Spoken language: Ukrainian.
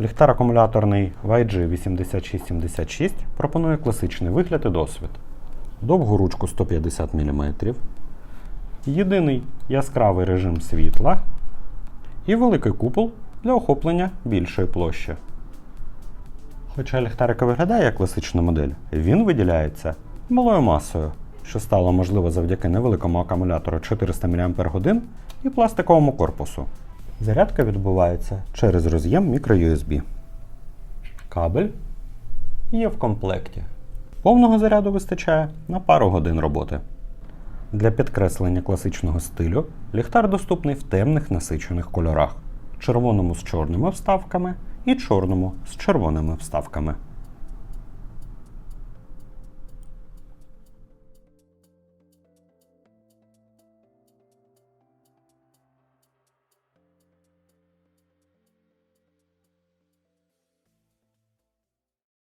Ліхтар акумуляторний YG8676 пропонує класичний вигляд і досвід. Довгу ручку 150 мм, єдиний яскравий режим світла і великий купол для охоплення більшої площі. Хоча ліхтарик виглядає як класична модель, він виділяється малою масою, що стало можливо завдяки невеликому акумулятору 400 мАч і пластиковому корпусу. Зарядка відбувається через роз'єм microUSB. Кабель є в комплекті. Повного заряду вистачає на пару годин роботи. Для підкреслення класичного стилю ліхтар доступний в темних насичених кольорах: червоному з чорними вставками і чорному з червоними вставками.